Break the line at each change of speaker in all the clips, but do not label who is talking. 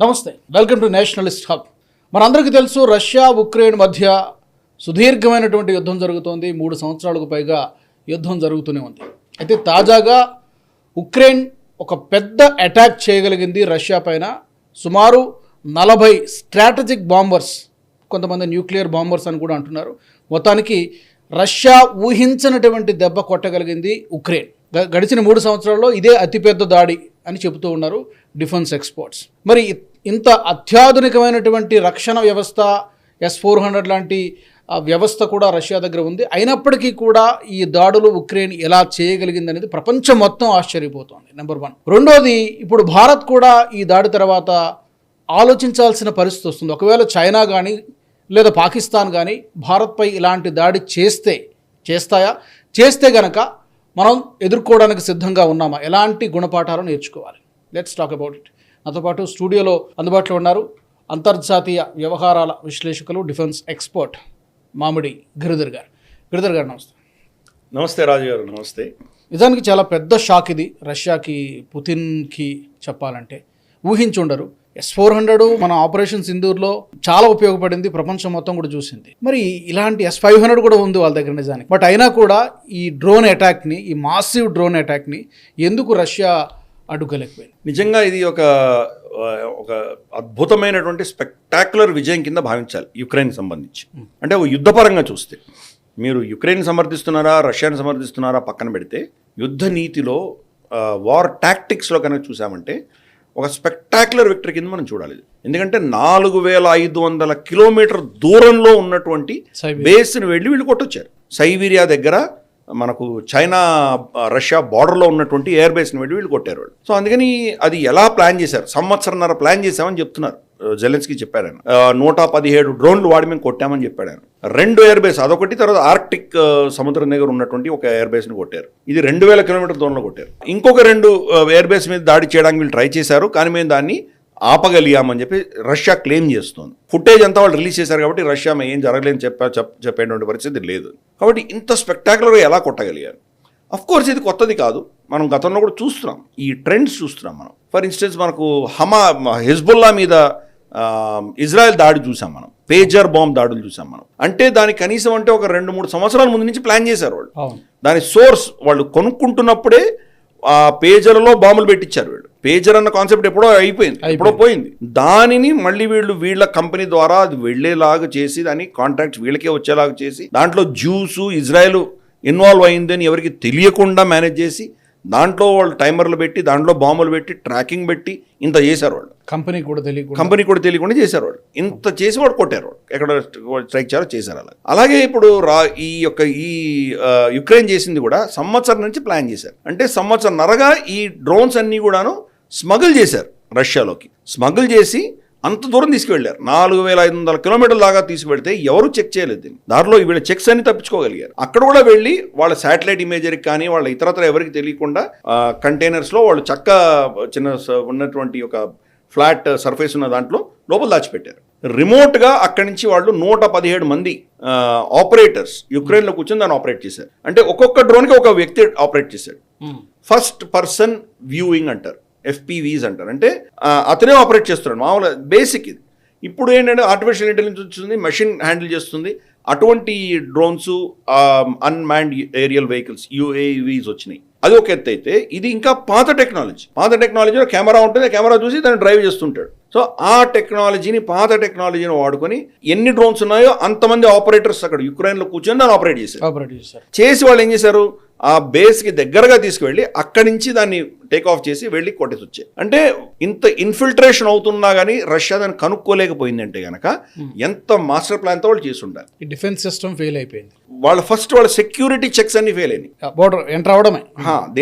నమస్తే welcome to Nationalist hub. మనందరికీ తెలుసు రష్యా ఉక్రెయిన్ మధ్య సుదీర్ఘమైనటువంటి యుద్ధం జరుగుతోంది. మూడు సంవత్సరాలకు పైగా యుద్ధం జరుగుతూనే ఉంది. అయితే తాజాగా ఉక్రెయిన్ ఒక పెద్ద అటాక్ చేయగలిగింది రష్యా పైన. సుమారు నలభై స్ట్రాటజిక్ బాంబర్స్ కొంతమంది న్యూక్లియర్ బాంబర్స్ అని కూడా అంటున్నారు. మొత్తానికి రష్యా ఊహించనటువంటి దెబ్బ కొట్టగలిగింది ఉక్రెయిన్. గడిచిన మూడు సంవత్సరాల్లో ఇదే అతిపెద్ద దాడి అని చెబుతూ ఉన్నారు డిఫెన్స్ ఎక్స్పర్ట్స్. మరి ఇంత అత్యాధునికమైనటువంటి రక్షణ వ్యవస్థ ఎస్ ఫోర్ హండ్రెడ్ లాంటి వ్యవస్థ కూడా రష్యా దగ్గర ఉంది. అయినప్పటికీ కూడా ఈ దాడులు ఉక్రెయిన్ ఎలా చేయగలిగింది అనేది ప్రపంచం మొత్తం ఆశ్చర్యపోతోంది నెంబర్ వన్ రెండోది ఇప్పుడు భారత్ కూడా ఈ దాడి తర్వాత ఆలోచించాల్సిన పరిస్థితి వస్తుంది. ఒకవేళ చైనా కానీ లేదా పాకిస్తాన్ కానీ భారత్పై ఇలాంటి దాడి చేస్తే చేస్తాయా? చేస్తే గనక మనం ఎదుర్కోవడానికి సిద్ధంగా ఉన్నామా? ఎలాంటి గుణపాఠాలు నేర్చుకోవాలి? లెట్స్ టాక్ అబౌట్ ఇట్ నాతో పాటు స్టూడియోలో అందుబాటులో ఉన్నారు అంతర్జాతీయ వ్యవహారాల విశ్లేషకులు డిఫెన్స్ ఎక్స్పర్ట్ మామిడి గిరిధర్ గారు. గిరిధర్ గారు నమస్తే.
నమస్తే రాజు గారు నమస్తే.
నిజానికి చాలా పెద్ద షాక్ ఇది రష్యాకి పుతిన్కి చెప్పాలంటే. ఊహించుండరు. ఎస్ ఫోర్ హండ్రెడ్ మన ఆపరేషన్ సింధూర్లో చాలా ఉపయోగపడింది ప్రపంచం మొత్తం కూడా చూసింది. మరి ఇలాంటి ఎస్ ఫైవ్ హండ్రెడ్ కూడా ఉంది వాళ్ళ దగ్గర నిజానికి. బట్ అయినా కూడా ఈ డ్రోన్ అటాక్ని ఈ మాసివ్ డ్రోన్ అటాక్ని ఎందుకు రష్యా అడ్డుకోలేకపోయింది
నిజంగా ఇది ఒక ఒక అద్భుతమైనటువంటి స్పెక్టాక్యులర్ విజయం కింద భావించాలి యుక్రెయిన్ సంబంధించి. అంటే ఒక యుద్ధపరంగా చూస్తే మీరు యుక్రెయిన్ సమర్థిస్తున్నారా రష్యాని సమర్థిస్తున్నారా పక్కన పెడితే యుద్ధ నీతిలో వార్ టాక్టిక్స్లో కనుక చూసామంటే ఒక స్పెక్టాక్యులర్ విక్టరీ కింద మనం చూడాలి ఎందుకంటే నాలుగు వేల ఐదు వందల కిలోమీటర్ దూరంలో ఉన్నటువంటి. బేస్ని వెళ్ళి వీళ్ళు కొట్టొచ్చారు. సైబీరియా దగ్గర మనకు చైనా రష్యా బార్డర్లో ఉన్నటువంటి ఎయిర్ బేస్ని వెళ్ళి వీళ్ళు కొట్టారు వాళ్ళు. సో అందుకని అది ఎలా ప్లాన్ చేశారు? సంవత్సరంన్నర ప్లాన్ చేశామని చెప్తున్నారు. జెలెన్స్కి చెప్పారు ఆయన. నూట పదిహేడు డ్రోన్లు వాడి మేము కొట్టామని చెప్పాడు ఆయన. రెండు ఎయిర్ బేస్ అదొకటి తర్వాత ఆర్క్టిక్ సముద్రం దగ్గర ఉన్నటువంటి ఒక ఎయిర్ బేస్ని కొట్టారు. ఇది రెండు వేల కిలోమీటర్ దూరంలో కొట్టారు. ఇంకొక రెండు ఎయిర్బేస్ ఎయిర్ బేస్ మీద దాడి చేయడానికి వీళ్ళు ట్రై చేశారు. కానీ మేము దాన్ని ఆపగలిగామని చెప్పి రష్యా క్లెయిమ్ చేస్తోంది. ఫుటేజ్ అంతా వాళ్ళు రిలీజ్ చేశారు కాబట్టి రష్యా మేము ఏం జరగలేని చెప్పా చెప్పేటువంటి పరిస్థితి లేదు. కాబట్టి ఇంత స్పెక్టాకులర్గా ఎలా కొట్టగలిగారు? అఫ్ కోర్స్ ఇది కొత్తది కాదు. మనం గతంలో కూడా చూస్తున్నాం. ఈ ట్రెండ్స్ చూస్తున్నాం మనం. ఫర్ ఇన్స్టెన్స్ మనకు హమా హిజ్బుల్లా మీద ఇజ్రాయెల్ దాడి చూసాం మనం. పేజర్ బాంబ్ దాడులు చూసాం మనం. అంటే దానికి కనీసం అంటే ఒక రెండు మూడు సంవత్సరాల ముందు నుంచి ప్లాన్ చేశారు వాళ్ళు. దాని సోర్స్ వాళ్ళు కొనుక్కుంటున్నప్పుడే ఆ పేజర్లో బాంబులు పెట్టించారు వీళ్ళు. పేజర్ అన్న కాన్సెప్ట్ ఎప్పుడో అయిపోయింది ఎప్పుడో పోయింది. దానిని మళ్ళీ వీళ్ళు వీళ్ళ కంపెనీ ద్వారా అది వెళ్ళేలాగా చేసి దాన్ని కాంట్రాక్ట్స్ వీళ్ళకే వచ్చేలాగా చేసి దాంట్లో జ్యూసు ఇజ్రాయెల్ ఇన్వాల్వ్ అయిందని ఎవరికి తెలియకుండా మేనేజ్ చేసి దాంట్లో వాళ్ళు టైమర్లు పెట్టి దాంట్లో బాంబులు పెట్టి ట్రాకింగ్ పెట్టి ఇంత చేశారు వాళ్ళు.
కంపెనీ కూడా తెలియకుండా.
కంపెనీ కూడా తెలియకుండా చేశారు వాళ్ళు. ఇంత చేసి వాడు కొట్టారు వాడు ఎక్కడ స్ట్రైక్ చేయాలో చేశారు అలా. అలాగే ఇప్పుడు రా ఈ యొక్క ఈ యుక్రెయిన్ చేసింది కూడా సంవత్సరం నుంచి ప్లాన్ చేశారు. అంటే సంవత్సరం నరగా ఈ డ్రోన్స్ అన్నీ కూడాను స్మగుల్ చేశారు రష్యాలోకి. స్మగుల్ చేసి అంత దూరం తీసుకువెళ్ళారు. నాలుగు వేల ఐదు వందల కిలోమీటర్ల దాకా తీసుకువెళ్తే ఎవరు చెక్ చేయలేదు దీన్ని. దారిలో వీళ్ళ చెక్స్ అన్ని తప్పించుకోగలిగారు. అక్కడ కూడా వెళ్ళి వాళ్ళ శాటిలైట్ ఇమేజరీకి కానీ వాళ్ళ ఇతరత్ర ఎవరికి తెలియకుండా కంటైనర్స్లో వాళ్ళు చక్క చిన్న ఉన్నటువంటి ఒక ఫ్లాట్ సర్ఫేస్ ఉన్న దాంట్లో లోపల దాచిపెట్టారు. రిమోట్గా అక్కడి నుంచి వాళ్ళు నూట పదిహేడు మంది ఆపరేటర్స్ యుక్రెయిన్లో కూర్చొని దాన్ని ఆపరేట్ చేశారు. అంటే ఒక్కొక్క డ్రోన్కి ఒక వ్యక్తి ఆపరేట్ చేశాడు. ఫస్ట్ పర్సన్ వ్యూయింగ్ అంటారు. ఎఫ్పివీస్ అంటారు. అంటే అతనే ఆపరేట్ చేస్తున్నాడు. మామూలుగా బేసిక్ ఇది. ఇప్పుడు ఏంటంటే ఆర్టిఫిషియల్ ఇంటెలిజెన్స్ వచ్చింది మెషిన్ హ్యాండిల్ చేస్తుంది. అటువంటి drones unmanned aerial vehicles UAVs వచ్చినాయి. అది ఒక ఎత్తు అయితే ఇది ఇంకా పాత టెక్నాలజీ పాత టెక్నాలజీలో కెమెరా ఉంటుంది కెమెరా చూసి దాన్ని డ్రైవ్ చేస్తుంటాడు. సో ఆ టెక్నాలజీని పాత టెక్నాలజీని వాడుకొని ఎన్ని డ్రోన్స్ ఉన్నాయో అంతమంది ఆపరేటర్స్ అక్కడ యుక్రెయిన్లో కూర్చొని దాన్ని ఆపరేట్ చేశారు.
ఆపరేట్ చేశారు.
చేసి వాళ్ళు ఏం చేశారు? ఆ బేస్కి దగ్గరగా తీసుకువెళ్ళి అక్కడి నుంచి దాన్ని టేక్ ఆఫ్ చేసి వెళ్ళి కొట్టేసి వచ్చాయి అంటే ఇంత ఇన్ఫిల్ట్రేషన్ అవుతున్నా కానీ రష్యా దాన్ని కనుక్కోలేకపోయింది అంటే కనుక ఎంత మాస్టర్ ప్లాన్తో వాళ్ళు చేసి ఉండాలి.
డిఫెన్స్ సిస్టమ్ ఫెయిల్ అయిపోయింది.
వాళ్ళ ఫస్ట్ వాళ్ళ సెక్యూరిటీ చెక్స్ అన్ని ఫెయిల్ అయినాయి.
బోర్డర్ ఎంటర్ అవడమే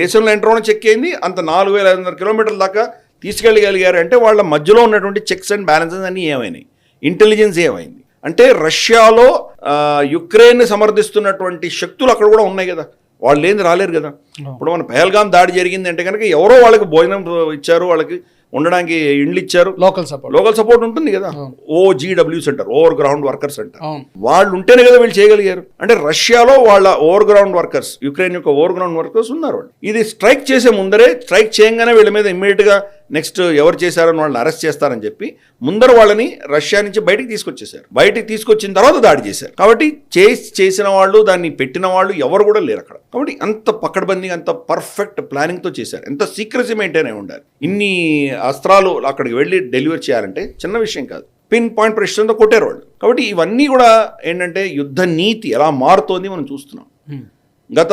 దేశంలో ఎంటర్ అవ్వడం చెక్ అయింది. అంత నాలుగు వేల ఐదు వందల కిలోమీటర్ల దాకా తీసుకెళ్ళగలిగారు అంటే వాళ్ళ మధ్యలో ఉన్నటువంటి చెక్స్ అండ్ బ్యాలెన్సెస్ అన్నీ ఏమైనాయి? ఇంటెలిజెన్స్ ఏమైంది? అంటే రష్యాలో యుక్రెయిన్ సమర్థిస్తున్నటువంటి శక్తులు అక్కడ కూడా ఉన్నాయి కదా. వాళ్ళు ఏంది రాలేరు కదా. ఇప్పుడు మన పహల్గాం దాడి జరిగింది అంటే కనుక ఎవరో వాళ్ళకి భోజనం ఇచ్చారు వాళ్ళకి ఉండడానికి ఇండ్లు ఇచ్చారు.
లోకల్ సపోర్ట్
లోకల్ సపోర్ట్ ఉంటుంది కదా. ఓజీడబ్ల్యూస్ అంటారు ఓవర్ గ్రౌండ్ వర్కర్స్
అవును.
వాళ్ళు ఉంటేనే కదా వీళ్ళు చేయగలిగారు. అంటే రష్యాలో వాళ్ళ ఓవర్ గ్రౌండ్ వర్కర్స్ యుక్రెయిన్ యొక్క ఓవర్ గ్రౌండ్ వర్కర్స్ ఉన్నారు ఇది స్ట్రైక్ చేసే ముందరే స్ట్రైక్ చేయగానే వీళ్ళ మీద ఇమ్మీడియట్గా నెక్స్ట్ ఎవరు చేశారని వాళ్ళని అరెస్ట్ చేస్తారని చెప్పి ముందర వాళ్ళని రష్యా నుంచి బయటికి తీసుకొచ్చేసారు బయటికి తీసుకొచ్చిన తర్వాత దాడి చేశారు. కాబట్టి చేసి చేసిన వాళ్ళు దాన్ని పెట్టిన వాళ్ళు ఎవరు కూడా లేరు అక్కడ. కాబట్టి అంత పక్కడబందీ అంత పర్ఫెక్ట్ ప్లానింగ్తో చేశారు. ఎంత సీక్రసీ మెయింటైన్ అయి ఉండాలి. ఇన్ని అస్త్రాలు అక్కడికి వెళ్ళి డెలివరీ చేయాలంటే చిన్న విషయం కాదు. పిన్ పాయింట్ ప్రెషన్తో కొట్టారు వాళ్ళు. కాబట్టి ఇవన్నీ కూడా ఏంటంటే యుద్ధ నీతి ఎలా మారుతోంది మనం చూస్తున్నాం. గత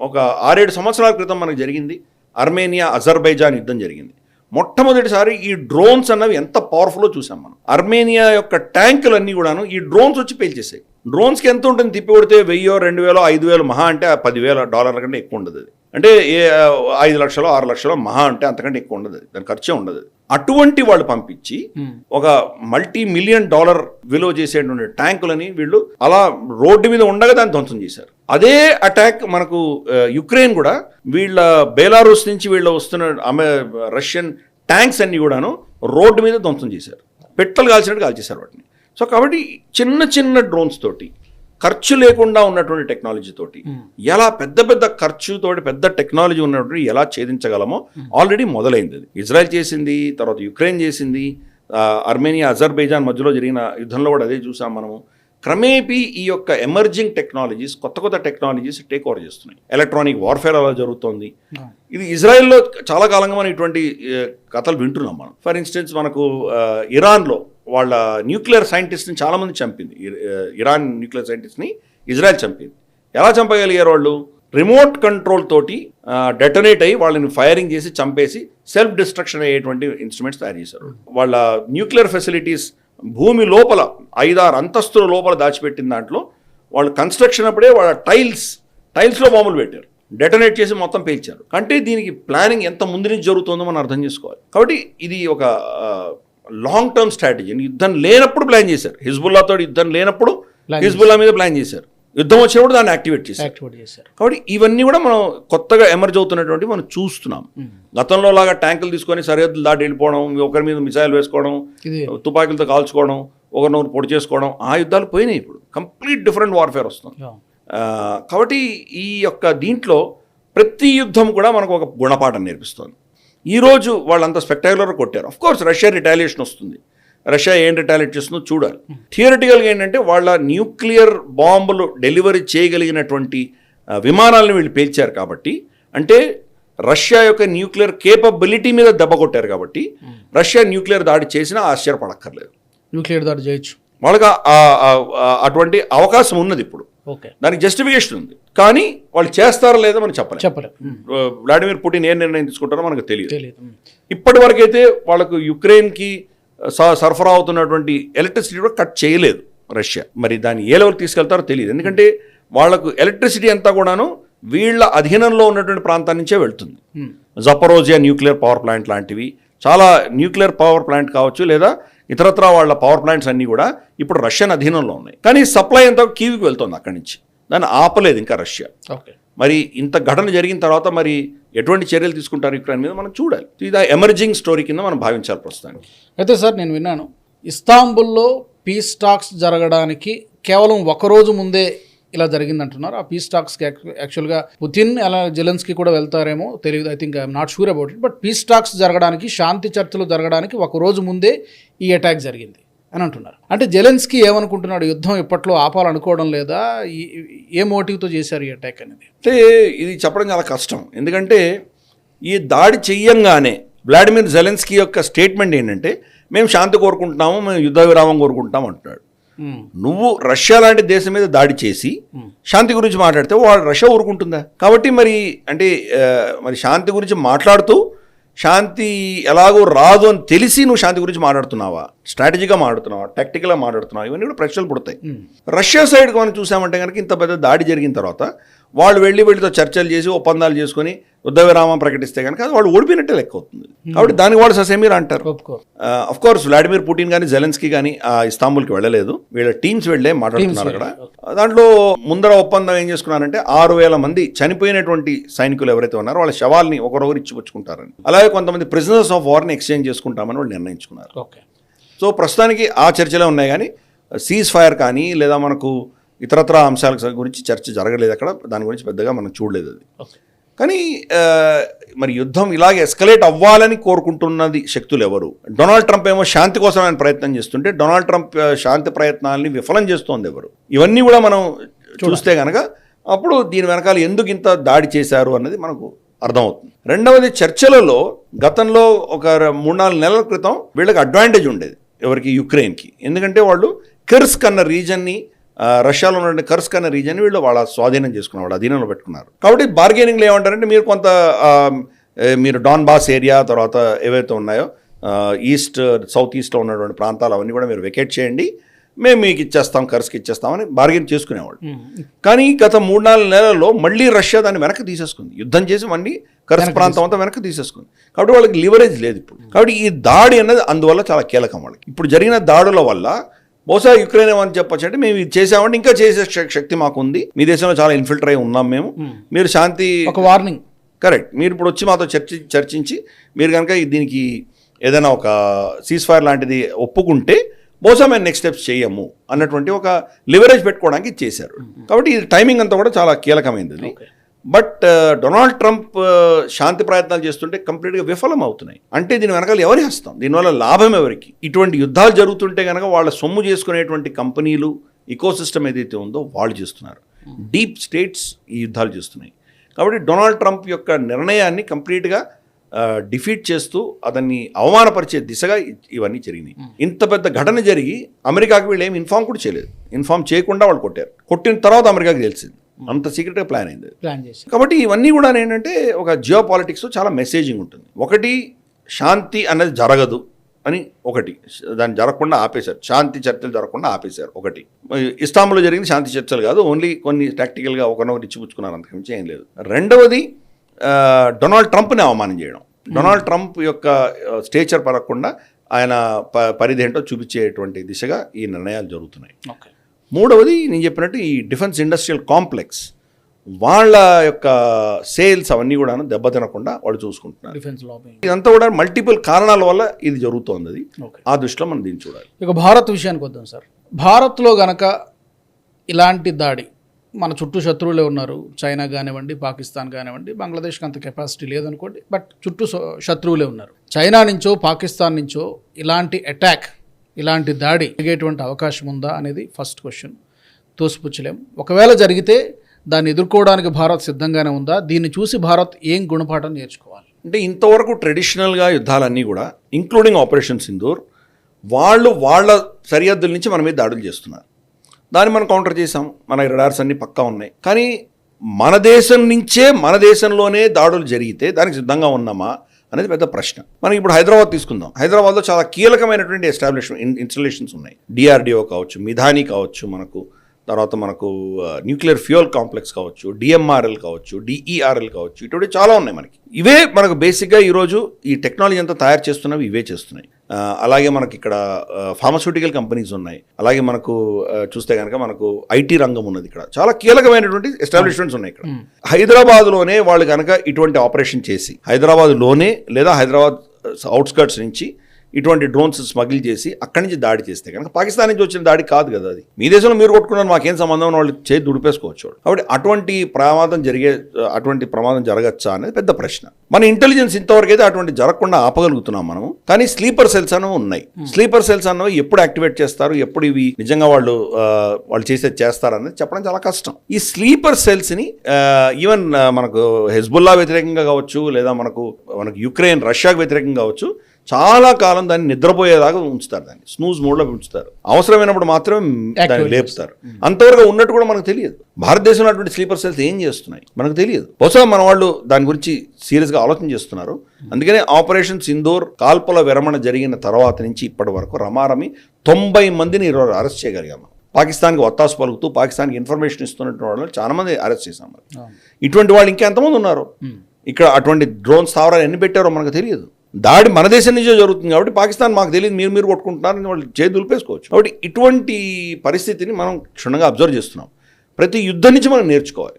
ఒక ఆరేడు సంవత్సరాల క్రితం మనకు జరిగింది. అర్మేనియా అజర్బైజాన్ యుద్ధం జరిగింది. మొట్టమొదటిసారి ఈ డ్రోన్స్ అన్నవి ఎంత పవర్ఫుల్లో చూసాం మనం. అర్మేనియా యొక్క ట్యాంకులన్నీ కూడాను ఈ డ్రోన్స్ వచ్చి పేల్చేసాయి. డ్రోన్స్కి ఎంత ఉంటుంది? తిప్పి కొడితే వెయ్యో రెండు వేలో ఐదు వేలు మహా అంటే పదివేల డాలర్ల కంటే ఎక్కువ ఉండదు అది. అంటే ఏ ఐదు లక్షలు ఆరు లక్షలు మహా అంటే అంతకంటే ఎక్కువ ఉండదు అది. దాని ఖర్చే ఉండదు. అటువంటి వాళ్ళు పంపించి ఒక మల్టీ మిలియన్ డాలర్ విలువ చేసేటువంటి ట్యాంకులని వీళ్ళు అలా రోడ్డు మీద ఉండగా దాన్ని ధ్వంసం చేశారు. అదే అటాక్ మనకు యుక్రెయిన్ కూడా వీళ్ళ బేలారూస్ నుంచి వీళ్ళు వస్తున్న అమె రష్యన్ ట్యాంక్స్ అన్ని కూడాను రోడ్డు మీద ధ్వంసం చేశారు. పెట్రోల్ కాల్చినట్టు కాల్చేశారు వాటిని. సో కాబట్టి చిన్న చిన్న డ్రోన్స్ తోటి ఖర్చు లేకుండా ఉన్నటువంటి టెక్నాలజీ తోటి ఎలా పెద్ద పెద్ద ఖర్చుతోటి పెద్ద టెక్నాలజీ ఉన్నటువంటి ఎలా ఛేదించగలమో ఆల్రెడీ మొదలైంది అది. ఇజ్రాయెల్ చేసింది తర్వాత యుక్రెయిన్ చేసింది అర్మేనియా అజర్బైజాన్ మధ్యలో జరిగిన యుద్ధంలో కూడా అదే చూసాం మనము. క్రమేపీ ఈ యొక్క ఎమర్జింగ్ టెక్నాలజీస్ కొత్త కొత్త టెక్నాలజీస్ టేక్ ఓవర్ చేస్తున్నాయి. ఎలక్ట్రానిక్ వార్ఫేర్ అలా జరుగుతోంది. ఇది ఇజ్రాయెల్లో చాలా కాలంగా మనం ఇటువంటి కథలు వింటున్నాం మనం. ఫర్ ఇన్స్టెన్స్ మనకు ఇరాన్లో వాళ్ళ న్యూక్లియర్ సైంటిస్ట్ని చాలామంది చంపింది. ఇరాన్ న్యూక్లియర్ సైంటిస్ట్ని ఇజ్రాయెల్ చంపింది. ఎలా చంపగలిగారు వాళ్ళు? రిమోట్ కంట్రోల్ తోటి డెటనేట్ అయ్యి వాళ్ళని ఫైరింగ్ చేసి చంపేసి సెల్ఫ్ డిస్ట్రక్షన్ అయ్యేటువంటి ఇన్స్ట్రుమెంట్స్ తయారు చేశారు. వాళ్ళ న్యూక్లియర్ ఫెసిలిటీస్ భూమి లోపల ఐదారు అంతస్తుల లోపల దాచిపెట్టిన దాంట్లో వాళ్ళు కన్స్ట్రక్షన్ అప్పుడే వాళ్ళ టైల్స్ టైల్స్లో బాంబులు పెట్టారు. డెటనేట్ చేసి మొత్తం పేల్చారు. అంటే దీనికి ప్లానింగ్ ఎంత ముందు నుంచి జరుగుతుందో మనం అర్థం చేసుకోవాలి. కాబట్టి ఇది ఒక లాంగ్ టర్మ్ స్ట్రాటజీ. యుద్ధం లేనప్పుడు ప్లాన్ చేశారు. హిజ్బుల్లాతో యుద్ధం లేనప్పుడు హిజ్బుల్లా మీద ప్లాన్ చేశారు. యుద్ధం వచ్చినప్పుడు దాన్ని యాక్టివేట్ చేశారు. కాబట్టి ఇవన్నీ కూడా మనం కొత్తగా ఎమర్జ్ అవుతున్నటువంటి మనం చూస్తున్నాం. గతంలో లాగా ట్యాంకులు తీసుకొని సరిహద్దులు దాటి వెళ్ళిపోవడం ఒకరి మీద మిసైల్ వేసుకోవడం తుపాకీలతో కాల్చుకోవడం ఒకరినొకరు పొడి చేసుకోవడం ఆ యుద్ధాలు పోయినాయి ఇప్పుడు. కంప్లీట్ డిఫరెంట్ వార్ఫేర్ వస్తుంది. కాబట్టి ఈ యొక్క దీంట్లో ప్రతి యుద్ధం కూడా మనకు ఒక గుణపాఠం నేర్పిస్తుంది. ఈరోజు వాళ్ళంతా స్పెక్టాకులర్ కొట్టారు. అఫ్ కోర్స్ రష్యా రిటాలియేషన్ వస్తుంది. రష్యా ఏం రిటాలియేట్ చేస్తుందో చూడాలి. థియరటికల్గా ఏంటంటే వాళ్ళ న్యూక్లియర్ బాంబులు డెలివరీ చేయగలిగినటువంటి విమానాలను వీళ్ళు పేల్చారు కాబట్టి అంటే రష్యా యొక్క న్యూక్లియర్ కేపబిలిటీ మీద దెబ్బ కొట్టారు కాబట్టి రష్యా న్యూక్లియర్ దాడి చేసినా ఆశ్చర్యపడక్కర్లేదు.
న్యూక్లియర్ దాడి చేయొచ్చు.
ఆ- అటువంటి అవకాశం ఉన్నది ఇప్పుడు. దానికి జస్టిఫికేషన్ ఉంది. కానీ వాళ్ళు చేస్తారా లేదో మనం చెప్పలేం.
చెప్పలేం. ఉమ్.
ఆ, వ్లాడిమిర్ పుటిన్ ఏ నిర్ణయం తీసుకుంటారో మనకు తెలియదు. ఇప్పటి వరకైతే వాళ్ళకు యుక్రెయిన్కి స- సరఫరా అవుతున్నటువంటి ఎలక్ట్రిసిటీ కూడా కట్ చేయలేదు రష్యా. మరి దాన్ని ఏ లెవెల్కి తీసుకెళ్తారో తెలియదు. ఎందుకంటే వాళ్ళకు ఎలక్ట్రిసిటీ అంతా కూడాను వీళ్ళ అధీనంలో ఉన్నటువంటి ప్రాంతం నుంచే వెళ్తుంది. జపరోజియా న్యూక్లియర్ పవర్ ప్లాంట్ లాంటివి. చాలా న్యూక్లియర్ పవర్ ప్లాంట్ కావచ్చు లేదా ఇతరత్రా వాళ్ళ పవర్ ప్లాంట్స్ అన్నీ కూడా ఇప్పుడు రష్యన్ అధీనంలో ఉన్నాయి. కానీ సప్లై అంతా కీవికి వెళ్తుంది అక్కడి నుంచి. దాన్ని ఆపలేదు ఇంకా రష్యా
ఓకే.
మరి ఇంత ఘటన జరిగిన తర్వాత మరి ఎటువంటి చర్యలు తీసుకుంటారు యుక్రెయిన్ మీద మనం చూడాలి. ఇది ఎమర్జింగ్ స్టోరీ కింద మనం భావించాలి ప్రస్తుతానికి.
అయితే సార్ నేను విన్నాను. ఇస్తాంబుల్లో పీస్ టాక్స్ జరగడానికి కేవలం ఒక రోజు ముందే ఇలా జరిగింది అంటున్నారు ఆ పీస్ టాక్స్కి యాక్చువల్గా పుతిన్ అలా జెలెన్స్కి కూడా వెళ్తారేమో తెలియదు. I think I'm not sure about it but peace talks జరగడానికి శాంతి చర్చలు జరగడానికి ఒక రోజు ముందే ఈ అటాక్ జరిగింది అని అంటున్నారు. అంటే జెలెన్స్కి ఏమనుకుంటున్నాడు? యుద్ధం ఇప్పట్లో ఆపాలనుకోవడం లేదా? ఏ మోటివ్తో చేశారు ఈ అటాక్ అనేది?
అంటే ఇది చెప్పడం చాలా కష్టం. ఎందుకంటే ఈ దాడి చెయ్యంగానే వ్లాడిమిర్ జెలెన్స్కీ యొక్క స్టేట్మెంట్ ఏంటంటే మేము శాంతి కోరుకుంటున్నాము మేము యుద్ధ విరామం కోరుకుంటున్నాం అంటున్నాడు. నువ్వు రష్యా లాంటి దేశం మీద దాడి చేసి శాంతి గురించి మాట్లాడితే వాడు రష్యా ఊరుకుంటుందా? కాబట్టి మరి అంటే మరి శాంతి గురించి మాట్లాడుతూ శాంతి ఎలాగో రాదు అని తెలిసి నువ్వు శాంతి గురించి మాట్లాడుతున్నావా? స్ట్రాటజీగా మాట్లాడుతున్నావా? టెక్టికల్గా మాట్లాడుతున్నావా? ఇవన్నీ కూడా ప్రశ్నలు పుడతాయి. రష్యా సైడ్కి మనం చూసామంటే కనుక ఇంత పెద్ద దాడి జరిగిన తర్వాత వాళ్ళు వెళ్ళి వీళ్ళతో చర్చలు చేసి ఒప్పందాలు చేసుకొని యుద్ధ విరామం ప్రకటిస్తే కనుక వాళ్ళు ఓడిపోయినట్టే లెక్క అవుతుంది. కాబట్టి దానికి వాళ్ళు ససేమీర్ అంటారు. అఫ్ కోర్స్ వ్లాడిమిర్ పుటిన్ కానీ జెలెన్స్కీ కానీ ఆ ఇస్తాంబుల్కి వెళ్ళలేదు. వీళ్ళ టీమ్స్ వెళ్ళే మాట్లాడుతున్నారు అక్కడ. దాంట్లో ముందర ఒప్పందం ఏం చేసుకున్నారంటే ఆరు వేల మంది చనిపోయినటువంటి సైనికులు ఎవరైతే ఉన్నారో వాళ్ళ శవాల్ని ఒకరొకరు ఇచ్చిపుచ్చుకుంటారని అలాగే కొంతమంది ప్రిజనర్స్ ఆఫ్ వార్ని ఎక్స్చేంజ్ చేసుకుంటామని వాళ్ళు నిర్ణయించుకున్నారు.
ఓకే.
సో ప్రస్తుతానికి ఆ చర్చలే ఉన్నాయి కానీ సీజ్ ఫైర్ కానీ లేదా మనకు ఇతరత్ర అంశాల గురించి చర్చ జరగలేదు అక్కడ. దాని గురించి పెద్దగా మనం చూడలేదు అది. కానీ మరి యుద్ధం ఇలాగే ఎస్కలేట్ అవ్వాలని కోరుకుంటున్నది శక్తులు ఎవరు? డొనాల్డ్ ట్రంప్ ఏమో శాంతి కోసం ఆయన ప్రయత్నం చేస్తుంటే డొనాల్డ్ ట్రంప్ శాంతి ప్రయత్నాల్ని విఫలం చేస్తోంది ఎవరు? ఇవన్నీ కూడా మనం చూస్తే కనుక అప్పుడు దీని వెనకాల ఎందుకు ఇంత దాడి చేశారు అన్నది మనకు అర్థమవుతుంది. రెండవది చర్చలలో గతంలో ఒక మూడు నాలుగు నెలల క్రితం వీళ్ళకి అడ్వాంటేజ్ ఉండేది ఎవరికి? యుక్రెయిన్కి. ఎందుకంటే వాళ్ళు కెర్స్క్ అన్న రీజన్ని రష్యాలో ఉన్న కర్స్క్ అనే రీజన్ వీళ్ళు వాళ్ళ స్వాధీనం చేసుకున్నారు వాళ్ళ అధీనంలో పెట్టుకున్నారు. కాబట్టి బార్గెనింగ్లో ఏమంటారంటే మీరు కొంత మీరు డాన్ బాస్ ఏరియా తర్వాత ఏవైతే ఉన్నాయో ఈస్ట్ సౌత్ ఈస్ట్లో ఉన్నటువంటి ప్రాంతాలు అవన్నీ కూడా మీరు వెకేట్ చేయండి. మేము మీకు ఇచ్చేస్తాం కర్స్కి ఇచ్చేస్తామని బార్గెన్ చేసుకునేవాళ్ళు. కానీ గత మూడు నాలుగు నెలల్లో మళ్ళీ రష్యా దాన్ని వెనక్కి తీసేసుకుంది. యుద్ధం చేసి మళ్ళీ కర్స్ ప్రాంతం అంతా వెనక్కి తీసేసుకుంది. కాబట్టి వాళ్ళకి లివరేజ్ లేదు ఇప్పుడు. కాబట్టి ఈ దాడి అనేది అందువల్ల చాలా కీలకం వాళ్ళకి. ఇప్పుడు జరిగిన దాడుల వల్ల బహుశా యుక్రెయిన్ ఏమని చెప్పొచ్చు అంటే మేము ఇది చేసామంటే ఇంకా చేసే శక్- శక్తి మాకు ఉంది మీ దేశంలో చాలా ఇన్ఫిల్టర్ అయి ఉన్నాం మేము. మీరు శాంతి
ఒక వార్నింగ్
కరెక్ట్ మీరు ఇప్పుడు వచ్చి మాతో చర్చి చర్చించి మీరు కనుక దీనికి ఏదైనా ఒక సీజ్ ఫైర్ లాంటిది ఒప్పుకుంటే బహుశా మేము నెక్స్ట్ స్టెప్స్ చేయము అన్నటువంటి ఒక లివరేజ్ పెట్టుకోవడానికి చేశారు. కాబట్టి ఇది టైమింగ్ అంతా కూడా చాలా కీలకమైనది. బట్ డొనాల్డ్ ట్రంప్ శాంతి ప్రయత్నాలు చేస్తుంటే కంప్లీట్గా విఫలం అవుతున్నాయి. అంటే దీని వెనకాల ఎవరి హస్తం? దీనివల్ల లాభం ఎవరికి? ఇటువంటి యుద్ధాలు జరుగుతుంటే కనుక వాళ్ళ సొమ్ము చేసుకునేటువంటి కంపెనీలు ఇకోసిస్టమ్ ఏదైతే ఉందో వాళ్ళు చేస్తున్నారు. డీప్ స్టేట్స్ ఈ యుద్ధాలు చేస్తున్నాయి. కాబట్టి డొనాల్డ్ ట్రంప్ యొక్క నిర్ణయాన్ని కంప్లీట్గా డిఫీట్ చేస్తూ అతన్ని అవమానపరిచే దిశగా ఇవన్నీ జరిగినాయి. ఇంత పెద్ద ఘటన జరిగి అమెరికాకి వీళ్ళు ఏమి ఇన్ఫామ్ కూడా చేయలేదు. ఇన్ఫామ్ చేయకుండా వాళ్ళు కొట్టారు. కొట్టిన తర్వాత అమెరికాకి తెలిసింది. అంత సీక్రెట్గా ప్లాన్ అయింది.
ప్లాన్ చేసి
కాబట్టి ఇవన్నీ కూడా ఏంటంటే ఒక జియో పాలిటిక్స్ చాలా మెసేజింగ్ ఉంటుంది. ఒకటి శాంతి అనేది జరగదు అని ఒకటి. దాన్ని జరగకుండా ఆపేశారు. శాంతి చర్చలు జరగకుండా ఆపేశారు ఒకటి. ఇస్తాంబుల్లో జరిగింది శాంతి చర్చలు కాదు. ఓన్లీ కొన్ని ప్రాక్టికల్గా ఒకరినొకరు ఇచ్చిపుచ్చుకున్నారు అంతకుమించి ఏం లేదు. రెండవది డొనాల్డ్ ట్రంప్ని అవమానం చేయడం. డొనాల్డ్ ట్రంప్ యొక్క స్టేచర్ పరగకుండా ఆయన ప పరిధి ఏంటో చూపించేటువంటి దిశగా ఈ నిర్ణయాలు జరుగుతున్నాయి.
ఓకే
మూడవది నేను చెప్పినట్టు ఈ డిఫెన్స్ ఇండస్ట్రియల్ కాంప్లెక్స్ వాళ్ళ యొక్క సేల్స్ అవన్నీ కూడా దెబ్బతినకుండా వాళ్ళు చూసుకుంటున్నారు.
డిఫెన్స్
ఇదంతా కూడా మల్టిపుల్ కారణాల వల్ల ఇది జరుగుతోంది. అది ఆ దృష్టిలో మనం దీన్ని చూడాలి.
ఇక భారత్ విషయానికి వద్దాం సార్. భారత్లో గనక ఇలాంటి దాడి మన చుట్టూ శత్రువులే ఉన్నారు. చైనా కానివ్వండి పాకిస్తాన్ కానివ్వండి బంగ్లాదేశ్కి అంత కెపాసిటీ లేదనుకోండి బట్ చుట్టూ శత్రువులే ఉన్నారు. చైనా నుంచో పాకిస్తాన్ నుంచో ఇలాంటి అటాక్ ఇలాంటి దాడి జరిగేటువంటి అవకాశం ఉందా అనేది ఫస్ట్ క్వశ్చన్ తోసిపుచ్చలేం. ఒకవేళ జరిగితే దాన్ని ఎదుర్కోవడానికి భారత్ సిద్ధంగానే ఉందా? దీన్ని చూసి భారత్ ఏం గుణపాఠం నేర్చుకోవాలి?
అంటే ఇంతవరకు ట్రెడిషనల్గా యుద్ధాలన్నీ కూడా ఇంక్లూడింగ్ ఆపరేషన్ సింధూర్ వాళ్ళు వాళ్ళ సరిహద్దుల నుంచి మన మీద దాడులు చేస్తున్నారు. దాన్ని మనం కౌంటర్ చేసాం మన రడార్స్ అన్నీ పక్కా ఉన్నాయి. కానీ మన దేశం నుంచే మన దేశంలోనే దాడులు జరిగితే దానికి సిద్ధంగా ఉన్నామా? అనేది పెద్ద ప్రశ్న. మనం ఇప్పుడు హైదరాబాద్ తీసుకుందాం. హైదరాబాద్లో చాలా కీలకమైనటువంటి ఎస్టాబ్లిష్మెంట్ ఇన్స్టలేషన్స్ ఉన్నాయి. డిఆర్డిఓ కావచ్చు మిధాని కావచ్చు మనకు. తర్వాత మనకు న్యూక్లియర్ ఫ్యూయల్ కాంప్లెక్స్ కావచ్చు డిఎంఆర్ఎల్ కావచ్చు డిఈఆర్ఎల్ కావచ్చు ఇటువంటి చాలా ఉన్నాయి మనకి. ఇవే మనకు బేసిక్గా ఈరోజు ఈ టెక్నాలజీ అంతా తయారు చేస్తున్నవి ఇవే చేస్తున్నాయి. అలాగే మనకి ఇక్కడ ఫార్మస్యూటికల్ కంపెనీస్ ఉన్నాయి. అలాగే మనకు చూస్తే కనుక మనకు ఐటీ రంగం ఉన్నది ఇక్కడ. చాలా కీలకమైనటువంటి ఎస్టాబ్లిష్మెంట్స్ ఉన్నాయి ఇక్కడ. హైదరాబాద్లోనే వాళ్ళు కనుక ఇటువంటి ఆపరేషన్ చేసి హైదరాబాద్లోనే లేదా హైదరాబాద్ అవుట్స్కర్ట్స్ నుంచి ఇటువంటి డ్రోన్స్ స్మగిల్ చేసి అక్కడి నుంచి దాడి చేస్తే కనుక పాకిస్తాన్ నుంచి వచ్చిన దాడి కాదు కదా అది. మీ దేశంలో మీరు కొట్టుకున్నారు మాకేం సంబంధం వాళ్ళు చేతి దుడిపేసుకోవచ్చు. కాబట్టి అటువంటి ప్రమాదం జరిగే అటువంటి ప్రమాదం జరగచ్చా అనేది పెద్ద ప్రశ్న. మన ఇంటెలిజెన్స్ ఇంతవరకు అయితే అటువంటి జరగకుండా ఆపగలుగుతున్నాం మనం కానీ స్లీపర్ సెల్స్ అనేవి ఉన్నాయి. స్లీపర్ సెల్స్ అన్నవి ఎప్పుడు యాక్టివేట్ చేస్తారు ఎప్పుడు ఇవి నిజంగా వాళ్ళు వాళ్ళు చేసేది చేస్తారు అనేది చెప్పడం చాలా కష్టం. ఈ స్లీపర్ సెల్స్ని ఈవెన్ మనకు హెజ్బుల్లా వ్యతిరేకంగా కావచ్చు లేదా మనకు మనకు యుక్రెయిన్ రష్యాకు వ్యతిరేకంగా కావచ్చు చాలా కాలం దాన్ని నిద్రపోయేదాకా ఉంచుతారు దాన్ని. స్నూజ్ మోడ్లో ఉంచుతారు. అవసరమైనప్పుడు మాత్రమే దాన్ని లేపుతారు. అంతవరకు ఉన్నట్టు కూడా మనకు తెలియదు. భారతదేశంలో అటువంటి స్లీపర్ సెల్స్ ఏం చేస్తున్నాయి? మనకు తెలియదు. బహుశా మన వాళ్ళు దాని గురించి సీరియస్గా ఆలోచన చేస్తున్నారు. అందుకనే ఆపరేషన్ సింధూర్ కాల్పుల విరమణ జరిగిన తర్వాత నుంచి ఇప్పటి వరకు రమారమి తొంభై మందిని ఈరోజు అరెస్ట్ చేయగలిగాము పాకిస్తాన్కి ఒత్తాసు పలుకుతూ పాకిస్తాన్కి ఇన్ఫర్మేషన్ ఇస్తున్నటువంటి వాళ్ళు చాలా మంది అరెస్ట్ చేశాం. ఇటువంటి వాళ్ళు ఇంకా ఎంతమంది ఉన్నారు? ఇక్కడ అటువంటి డ్రోన్ స్థావరాలు ఎన్ని పెట్టారో మనకు తెలియదు. దాడి మన దేశం నుంచే జరుగుతుంది కాబట్టి పాకిస్తాన్ మాకు తెలియదు మీరు మీరు కొట్టుకుంటున్నారని వాళ్ళు చేతి దులిపేసుకోవచ్చు. కాబట్టి ఇటువంటి పరిస్థితిని మనం క్షుణ్ణంగా అబ్జర్వ్ చేస్తున్నాం. ప్రతి యుద్ధం నుంచి మనం నేర్చుకోవాలి.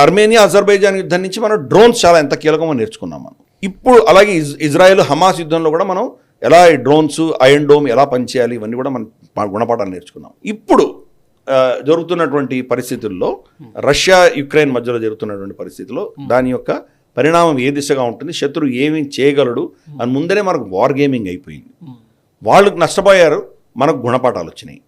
ఆర్మేనియా అజర్బైజాన్ యుద్ధం నుంచి మనం డ్రోన్స్ చాలా ఎంత కీలకమో నేర్చుకున్నాం మనం. ఇప్పుడు అలాగే ఇజ్ ఇజ్రాయెల్ హమాస్ యుద్ధంలో కూడా మనం ఎలా ఈ డ్రోన్స్ ఐరన్ డోమ్ ఎలా పనిచేయాలి ఇవన్నీ కూడా మనం గుణపాఠాలు నేర్చుకున్నాం. ఇప్పుడు జరుగుతున్నటువంటి పరిస్థితుల్లో రష్యా యుక్రెయిన్ మధ్యలో జరుగుతున్నటువంటి పరిస్థితుల్లో దాని యొక్క పరిణామం ఏ దిశగా ఉంటుంది? శత్రువు ఏమి చేయగలడు? అని ముందరే మనకు వార్ గేమింగ్ అయిపోయింది. వాళ్ళు నష్టపోయారు మనకు గుణపాఠాలు వచ్చినాయి.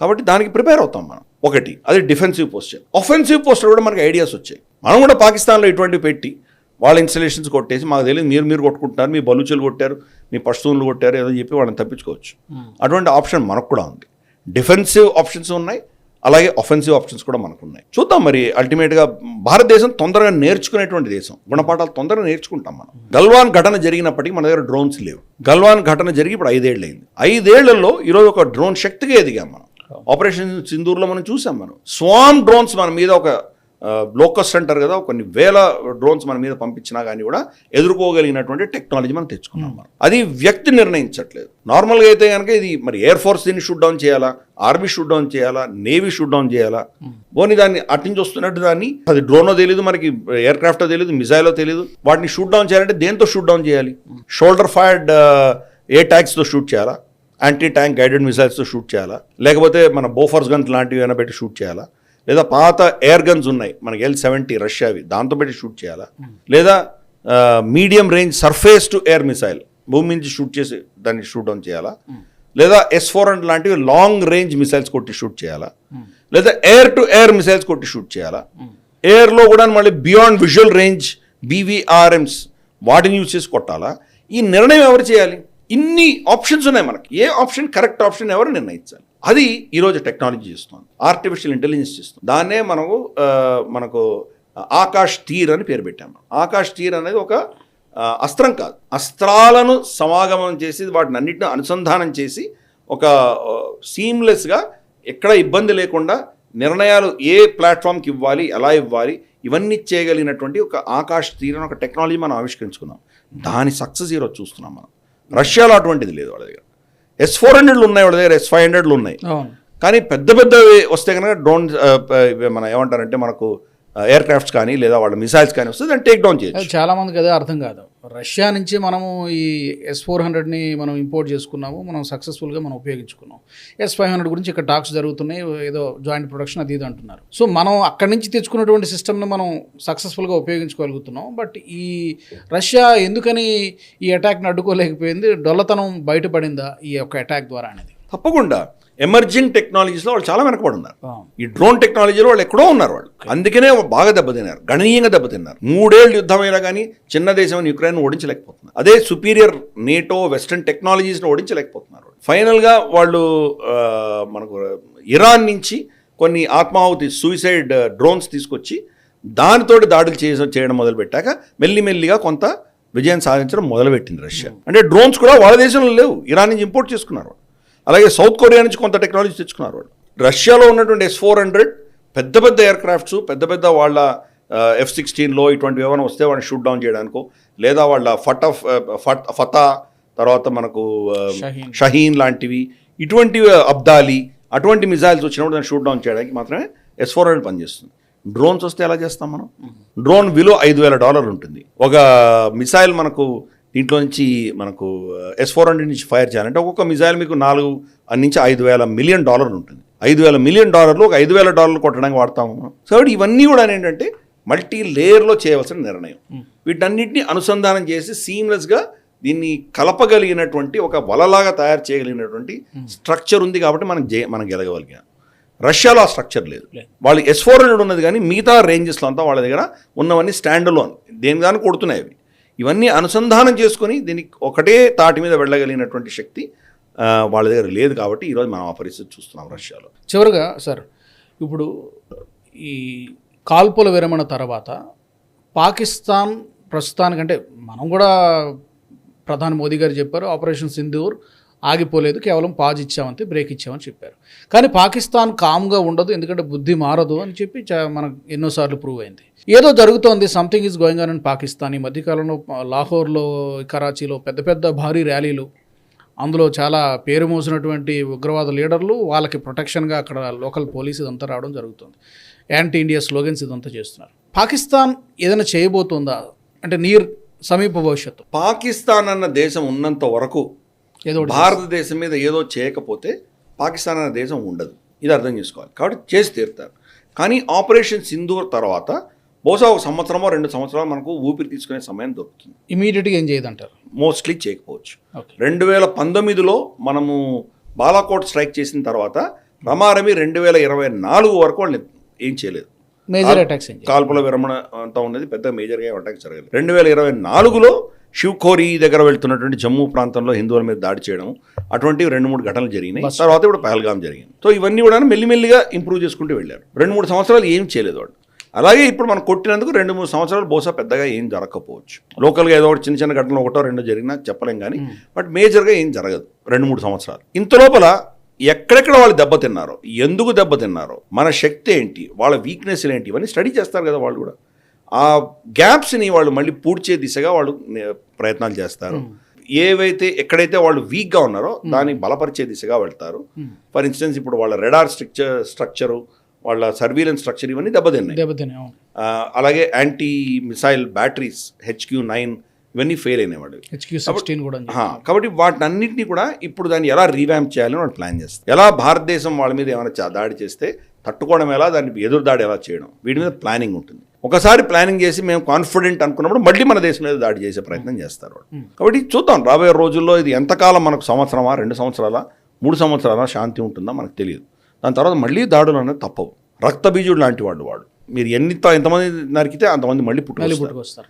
కాబట్టి దానికి ప్రిపేర్ అవుతాం మనం. ఒకటి అది డిఫెన్సివ్ పోస్టర్ ఒఫెన్సివ్ పోస్టర్ కూడా మనకి ఐడియాస్ వచ్చాయి. మనం కూడా పాకిస్తాన్లో ఇటువంటివి పెట్టి వాళ్ళ ఇన్స్టలేషన్స్ కొట్టేసి మాకు తెలియదు మీరు మీరు కొట్టుకుంటున్నారు మీ బలుచులు కొట్టారు మీ పశువులు కొట్టారు ఏదో చెప్పి వాళ్ళని తప్పించుకోవచ్చు. అటువంటి ఆప్షన్ మనకు కూడా ఉంది. డిఫెన్సివ్ ఆప్షన్స్ ఉన్నాయి. అలాగే ఒఫెన్సివ్ ఆప్షన్స్ కూడా మనకు ఉన్నాయి చూద్దాం మరి అల్టిమేట్గా భారతదేశం తొందరగా నేర్చుకునేటువంటి దేశం. గుణపాఠాలు తొందరగా నేర్చుకుంటాం మనం. గల్వాన్ ఘటన జరిగినప్పటికీ మన దగ్గర డ్రోన్స్ లేవు. గల్వాన్ ఘటన జరిగి ఇప్పుడు ఐదేళ్ళు అయింది. ఐదేళ్ళలో ఈరోజు ఒక డ్రోన్ శక్తిగా ఎదిగాం మనం. ఆపరేషన్ సింధూర్లో మనం చూసాం మనం. స్వామ్ డ్రోన్స్ మన మీద ఒక లోకస్ అంటారు కదా కొన్ని వేల డ్రోన్స్ మన మీద పంపించినా కానీ కూడా ఎదుర్కోగలిగినటువంటి టెక్నాలజీ మనం తెచ్చుకున్నాం మనం. అది వ్యక్తి నిర్ణయించట్లేదు. నార్మల్గా అయితే కనుక ఇది మరి ఎయిర్ ఫోర్స్ దీన్ని షూట్ డౌన్ చేయాలా ఆర్మీ షూట్ డౌన్ చేయాలా నేవీ షూట్ డౌన్ చేయాలా? పోనీ దాన్ని అటు నుంచి వస్తున్నట్టు దాన్ని అది డ్రోనో తెలియదు మనకి ఎయిర్ క్రాఫ్టో తెలియదు మిజైలో తెలియదు వాటిని షూట్ డౌన్ చేయాలంటే దేంతో షూట్ డౌన్ చేయాలి? షోల్డర్ ఫైర్డ్ ఏ ట్యాక్స్తో షూట్ చేయాలా? యాంటీ ట్యాంక్ గైడెడ్ మిసైల్స్తో షూట్ చేయాలా? లేకపోతే మన బోఫర్స్ గన్స్ లాంటివి ఏమైనా పెట్టి షూట్ చేయాలా? లేదా పాత ఎయిర్ గన్స్ ఉన్నాయి. మనకి ఎల్ సెవెంటీ రష్యావి దాంతో పెట్టి షూట్ చేయాలా? లేదా medium range surface to air missile భూమి నుంచి షూట్ చేసి దాన్ని షూట్ ఆన్ చేయాలా? లేదా ఎస్ ఫోర్ హండ్రెడ్ లాంటివి లాంగ్ రేంజ్ మిసైల్స్ కొట్టి షూట్ చేయాలా? లేదా ఎయిర్ టు ఎయిర్ మిసైల్స్ కొట్టి షూట్ చేయాలా? ఎయిర్లో కూడా మళ్ళీ బియాండ్ విజువల్ రేంజ్ బీవీఆర్ఎంస్ వాటిని యూజ్ చేసి కొట్టాలా? ఈ నిర్ణయం ఎవరు చేయాలి? ఇన్ని ఆప్షన్స్ ఉన్నాయి మనకి. ఏ ఆప్షన్ కరెక్ట్ ఆప్షన్ ఎవరు నిర్ణయించాలి? అది ఈరోజు టెక్నాలజీ చేస్తుంది. ఆర్టిఫిషియల్ ఇంటెలిజెన్స్ చేస్తుంది. దాన్నే మనకు మనకు ఆకాష్ తీర్ అని పేరు పెట్టాము. ఆకాష్ తీర్ అనేది ఒక అస్త్రం కాదు. అస్త్రాలను సమాగమనం చేసి వాటిని అన్నిటిని అనుసంధానం చేసి ఒక సీమ్లెస్గా ఎక్కడ ఇబ్బంది లేకుండా నిర్ణయాలు ఏ ప్లాట్ఫామ్కి ఇవ్వాలి ఎలా ఇవ్వాలి ఇవన్నీ చేయగలిగినటువంటి ఒక ఆకాశ్ తీరని ఒక టెక్నాలజీ మనం ఆవిష్కరించుకున్నాం. దాని సక్సెస్ ఈరోజు చూస్తున్నాం మనం. రష్యాలో అటువంటిది లేదు వాళ్ళ దగ్గర. ఎస్ ఫోర్ హండ్రెడ్లు ఉన్నాయి వాళ్ళ దగ్గర ఎస్ ఫైవ్ హండ్రెడ్లు ఉన్నాయి. కానీ పెద్ద పెద్దవి వస్తే కనుక డ్రోన్ ఆ, ప- మన ఏమంటారంటే మనకు ఎయిర్ క్రాఫ్ట్స్ కానీ లేదా వాళ్ళ మిసైల్స్ కానీ వస్తే దాన్ని టేక్ డౌన్ చేయొచ్చు.
చాలా మందికి అదే అర్థం కాదు. రష్యా నుంచి మనము ఈ ఎస్ ఫోర్ హండ్రెడ్ని మనం ఇంపోర్ట్ చేసుకున్నాము మనం సక్సెస్ఫుల్గా మనం ఉపయోగించుకున్నాం ఎస్ ఫైవ్ హండ్రెడ్ గురించి ఇక్కడ టాక్స్ జరుగుతున్నాయి ఏదో జాయింట్ ప్రొడక్షన్ అది ఇది అంటున్నారు. సో మనం అక్కడి నుంచి తెచ్చుకున్నటువంటి సిస్టమ్ని మనం సక్సెస్ఫుల్గా ఉపయోగించుకోగలుగుతున్నాం. బట్ ఈ రష్యా ఎందుకని ఈ అటాక్ని అడ్డుకోలేకపోయింది? డొల్లతనం బయటపడిందా ఈ యొక్క అటాక్ ద్వారా అనేది?
తప్పకుండా. ఎమర్జింగ్ టెక్నాలజీస్లో వాళ్ళు చాలా వెనకబడి ఉన్నారు. ఈ డ్రోన్ టెక్నాలజీలో వాళ్ళు ఎక్కడో ఉన్నారు వాళ్ళు. అందుకనే బాగా దెబ్బతిన్నారు. గణనీయంగా దెబ్బతిన్నారు. మూడేళ్ళు యుద్ధం అయినా కానీ చిన్న దేశం యుక్రెయిన్ ఓడించలేకపోతున్నారు. అదే సుపీరియర్ నేటో వెస్టర్న్ టెక్నాలజీస్ని ఓడించలేకపోతున్నారు ఫైనల్గా వాళ్ళు మనకు ఇరాన్ నుంచి కొన్ని ఆత్మాహుతి సూసైడ్ డ్రోన్స్ తీసుకొచ్చి దానితోటి దాడులు చేస చేయడం మొదలుపెట్టాక మెల్లిమెల్లిగా కొంత విజయం సాధించడం మొదలుపెట్టింది రష్యా. అంటే డ్రోన్స్ కూడా వాళ్ళ దేశంలో లేవు. ఇరాన్ నుంచి ఇంపోర్ట్ చేసుకున్నారు. అలాగే సౌత్ కొరియా నుంచి కొంత టెక్నాలజీ తెచ్చుకున్నారు వాళ్ళు. రష్యాలో ఉన్నటువంటి ఎస్ ఫోర్ హండ్రెడ్ పెద్ద పెద్ద ఎయిర్ క్రాఫ్ట్స్ పెద్ద పెద్ద వాళ్ళ ఎఫ్ సిక్స్టీన్లో ఇటువంటివి ఏమైనా వస్తే వాడిని షూట్ డౌన్ చేయడానికో లేదా వాళ్ళ ఫట్ ఫట్ ఫతా తర్వాత మనకు.
షహీన్.
లాంటివి ఇటువంటి అబ్దాలి అటువంటి మిజైల్స్ వచ్చినప్పుడు దాన్ని షూట్ డౌన్ చేయడానికి మాత్రమే ఎస్ ఫోర్ హండ్రెడ్ పనిచేస్తుంది. డ్రోన్స్ వస్తే ఎలా చేస్తాం మనం? డ్రోన్ విలువ ఐదు వేల డాలర్లు ఉంటుంది. ఒక మిసైల్ మనకు దీంట్లో నుంచి మనకు ఎస్ ఫోర్ హండ్రెడ్ నుంచి ఫైర్ చేయాలంటే ఒక్కొక్క మిసైల్ మీకు నాలుగు నుంచి ఐదు వేల మిలియన్ డాలర్లు ఉంటుంది. ఐదు వేల మిలియన్ డాలర్లు ఒక ఐదు వేల డాలర్లు కొట్టడానికి వాడతాము మనం. సో ఇవన్నీ కూడా ఏంటంటే మల్టీ లేయర్లో చేయవలసిన నిర్ణయం. వీటన్నిటిని అనుసంధానం చేసి సీమ్లెస్గా దీన్ని కలపగలిగినటువంటి ఒక వలలాగా తయారు చేయగలిగినటువంటి స్ట్రక్చర్ ఉంది కాబట్టి మనం జే మనం గెలగగలిగాం రష్యాలో ఆ స్ట్రక్చర్ లేదు. వాళ్ళు ఎస్ ఫోర్ హండ్రెడ్ ఉన్నది కానీ మిగతా రేంజెస్లో అంతా వాళ్ళ దగ్గర ఉన్నవన్నీ స్టాండ్ లోన్ దేని దాన్ని కొడుతున్నాయి అవి. ఇవన్నీ అనుసంధానం చేసుకొని దీనికి ఒకటే తాటి మీద వెళ్ళగలిగినటువంటి శక్తి వాళ్ళ దగ్గర లేదు కాబట్టి ఈరోజు మనం ఆ పరిస్థితి చూస్తున్నాం రష్యాలో.
చివరిగా సార్ ఇప్పుడు ఈ కాల్పుల విరమణ తర్వాత పాకిస్తాన్ ప్రస్తుతానికంటే మనం కూడా ప్రధాని మోదీ గారు చెప్పారు ఆపరేషన్ సింధూర్ ఆగిపోలేదు కేవలం పాజ్ ఇచ్చామంతే బ్రేక్ ఇచ్చామని చెప్పారు. కానీ పాకిస్తాన్ కామ్గా ఉండదు ఎందుకంటే బుద్ధి మారదు అని చెప్పి చా- మనకు ఎన్నోసార్లు ప్రూవ్ అయింది. ఏదో జరుగుతోంది something is going on in Pakistan. ఈ మధ్యకాలంలో లాహోర్లో కరాచీలో పెద్ద పెద్ద భారీ ర్యాలీలు అందులో చాలా పేరు మోసినటువంటి ఉగ్రవాద లీడర్లు వాళ్ళకి ప్రొటెక్షన్గా అక్కడ లోకల్ పోలీస్ ఇదంతా రావడం జరుగుతుంది. యాంటీ ఇండియా స్లోగన్స్ ఇదంతా చేస్తున్నారు. పాకిస్తాన్ ఏదైనా చేయబోతుందా? అంటే నీర్ సమీప భవిష్యత్తు.
పాకిస్తాన్ అన్న దేశం ఉన్నంత వరకు
ఏదో
భారతదేశం మీద ఏదో చేయకపోతే పాకిస్తాన్ అనే దేశం ఉండదు. ఇది అర్థం చేసుకోవాలి. కాబట్టి చేసి తీరుతారు. కానీ ఆపరేషన్ సింధూర్ తర్వాత బహుశా ఒక సంవత్సరమో రెండు సంవత్సరాలు మనకు ఊపిరి తీసుకునే సమయం దొరుకుతుంది.
ఇమీడియట్గా ఏం చేయదంటారు?
మోస్ట్లీ చేయకపోవచ్చు. రెండు వేల పంతొమ్మిదిలో మనము బాలాకోట్ స్ట్రైక్ చేసిన తర్వాత రమారమి రెండు వేల ఇరవై నాలుగు వరకు వాళ్ళని ఏం చేయలేదు.
మేజర్ అటాక్స్
కాల్పుల విరమణ అంతా ఉన్నది పెద్ద మేజర్గా అటాక్ జరగలేదు రెండు వేల ఇరవై నాలుగులో శివఖోరి దగ్గర వెళ్తున్నటువంటి జమ్మూ ప్రాంతంలో హిందువుల మీద దాడి చేయడం అటువంటి రెండు మూడు ఘటనలు జరిగినాయి. తర్వాత ఇప్పుడు పహల్గాం జరిగింది. సో ఇవన్నీ కూడా మెల్లిమెల్లిగా ఇంప్రూవ్ చేసుకుంటూ వెళ్ళారు. రెండు మూడు సంవత్సరాలు ఏం చేయలేదు వాళ్ళు. అలాగే ఇప్పుడు మనం కొట్టినందుకు రెండు మూడు సంవత్సరాలు బహుశా పెద్దగా ఏం జరగకపోవచ్చు. లోకల్గా ఏదో ఒకటి చిన్న చిన్న ఘటనలు ఒకటో రెండో జరిగినా చెప్పలేం కానీ బట్ మేజర్గా ఏం జరగదు. రెండు మూడు సంవత్సరాలు. ఇంత లోపల ఎక్కడెక్కడ వాళ్ళు దెబ్బతిన్నారో ఎందుకు దెబ్బతిన్నారో మన శక్తి ఏంటి వాళ్ళ వీక్నెస్లు ఏంటి ఇవన్నీ స్టడీ చేస్తారు కదా వాళ్ళు కూడా. ఆ గ్యాప్స్ని వాళ్ళు మళ్ళీ పూడ్చే దిశగా వాళ్ళు ప్రయత్నాలు చేస్తారు. ఏవైతే ఎక్కడైతే వాళ్ళు వీక్గా ఉన్నారో దాన్ని బలపరిచే దిశగా వెళ్తారు. ఫర్ ఇన్స్టెన్స్ ఇప్పుడు వాళ్ళ రెడార్ స్ట్రక్చర్ స్ట్రక్చరు వాళ్ళ సర్వీలెన్స్ స్ట్రక్చర్ ఇవన్నీ దెబ్బతిన్నాయి.
దెబ్బతినే అవును.
ఆ, అలాగే anti missile batteries HQ nine ఇవన్నీ ఫెయిల్. ఆ, కాబట్టి వాటిని అన్నింటినీ కూడా ఇప్పుడు దాన్ని ఎలా రీవ్యాంప్ చేయాలని వాళ్ళు ప్లాన్ చేస్తారు. ఎలా భారతదేశం వాళ్ళ మీద ఏమైనా దాడి చేస్తే తట్టుకోవడం ఎలా దాన్ని ఎదురు దాడి ఎలా చేయడం? వీటి మీద ప్లానింగ్ ఉంటుంది. ఒకసారి ప్లానింగ్ చేసి మేము కాన్ఫిడెంట్ అనుకున్నప్పుడు మళ్ళీ మన దేశం మీద దాడి చేసే ప్రయత్నం చేస్తారు వాళ్ళు. కాబట్టి చూద్దాం రాబోయే రోజుల్లో ఇది ఎంతకాలం మనకు సంవత్సరమా రెండు సంవత్సరాల మూడు సంవత్సరాల శాంతి ఉంటుందో మనకు తెలియదు. దాని తర్వాత మళ్ళీ దాడులు అనేది తప్పవు. రక్తబీజుడు లాంటి వాడు వాడు. మీరు ఎన్ని ఎంతమంది నరికితే అంతమంది మళ్ళీ పుట్టుకొస్తారు.